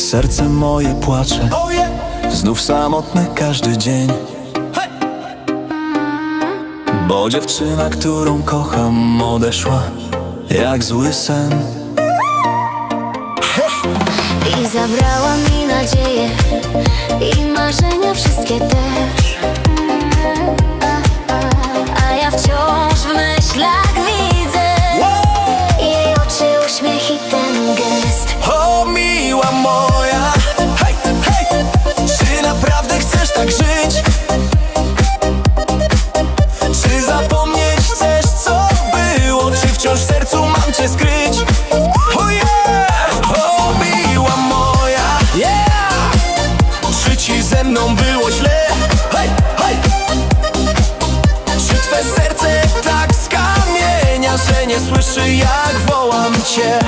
Serce moje płacze. Znów samotny każdy dzień. Bo dziewczyna, którą kocham odeszła Jak zły sen. I zabrała mi nadzieję I marzenia wszystkie też. A, ja wciąż w myślach wciąż w sercu mam cię skryć? Oh yeah! O miła moja yeah! Czy ci ze mną było źle? Hej, hej! Czy twe serce tak skamienia, że nie słyszy jak wołam cię?